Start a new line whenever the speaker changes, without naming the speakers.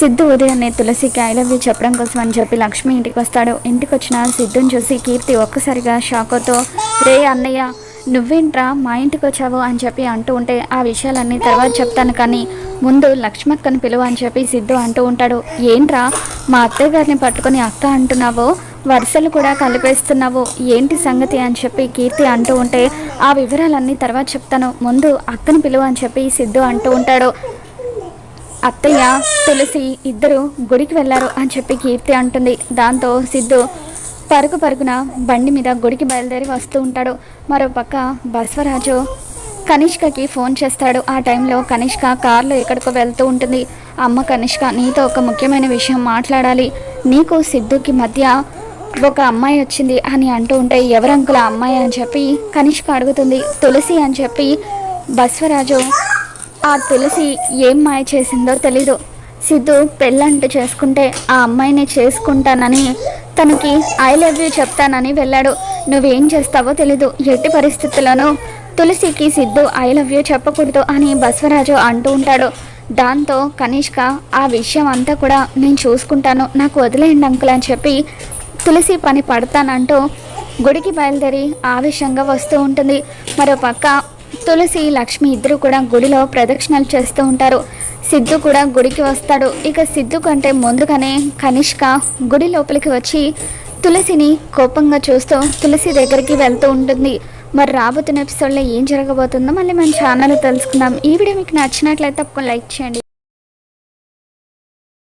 సిద్ధు ఉదయాన్నే తులసికి I love you చెప్పడం కోసం అని చెప్పి లక్ష్మి ఇంటికి వస్తాడు. ఇంటికి వచ్చిన సిద్ధుని చూసి కీర్తి ఒక్కసారిగా షాకోతో రే అన్నయ్య నువ్వేంట్రా మా ఇంటికి వచ్చావు అని చెప్పి అంటూ ఉంటే ఆ విషయాలన్నీ తర్వాత చెప్తాను కానీ ముందు లక్ష్మక్కని పిలువ అని చెప్పి సిద్ధు అంటూ ఉంటాడు. ఏంట్రా మా అత్తయ్య గారిని పట్టుకొని అక్క అంటున్నావో? వరుసలు కూడా కలిపేస్తున్నావు? ఏంటి సంగతి? అని చెప్పి కీర్తి అంటూ ఉంటే ఆ వివరాలన్నీ తర్వాత చెప్తాను. ముందు అక్కని పిలువ అని చెప్పి సిద్ధు అంటూ ఉంటాడు. అత్తయ్య తులసి ఇద్దరు గుడికి వెళ్ళారు అని చెప్పి కీర్తి అంటుంది. దాంతో సిద్ధు పరుగు పరుగున బండి మీద గుడికి బయలుదేరి వస్తూ ఉంటాడు. మరోపక్క బసవరాజు కనిష్కకి ఫోన్ చేస్తాడు. ఆ టైంలో కనిష్క కారులో ఎక్కడికో వెళ్తూ ఉంటుంది. అమ్మ కనిష్క నీతో ఒక ముఖ్యమైన విషయం మాట్లాడాలి. నీకు సిద్ధుకి మధ్య ఒక అమ్మాయి వచ్చింది అని అంటూ ఉంటే ఎవరంకుల అమ్మాయి అని చెప్పి కనిష్క అడుగుతుంది. తులసి అని చెప్పి బసవరాజు ఆ తులసి ఏం మాయ చేసిందో తెలీదు. సిద్ధు పెళ్ళంటూ చేసుకుంటే ఆ అమ్మాయిని చేసుకుంటానని తనకి ఐ లవ్ యూ చెప్తానని వెళ్ళాడు. నువ్వేం చేస్తావో తెలీదు. ఎట్టి పరిస్థితుల్లోనూ తులసికి సిద్ధు ఐ లవ్ యూ చెప్పకూడదు అని బసవరాజు అంటూ ఉంటాడు. దాంతో కనిష్క ఆ విషయం అంతా కూడా నేను చూసుకుంటాను. నాకు వదిలేయండి అంకుల్ అని చెప్పి తులసి పని పడతానంటూ గుడికి బయలుదేరి ఆవేశంగా వస్తూ ఉంటుంది. మరో పక్క తులసి లక్ష్మి ఇద్దరు కూడా గుడిలో ప్రదక్షిణలు చేస్తూ ఉంటారు. సిద్ధు కూడా గుడికి వస్తాడు. ఇక సిద్ధు కంటే ముందుగానే కనిష్క గుడి లోపలికి వచ్చి తులసిని కోపంగా చూస్తూ తులసి దగ్గరికి వెళ్తూ ఉంటుంది. మరి రాబోతున్న ఎపిసోడ్లో ఏం జరగబోతుందో మళ్ళీ మన ఛానల్ తెలుసుకుందాం. ఈ వీడియో మీకు నచ్చినట్లయితే తప్పకుండా లైక్ చేయండి.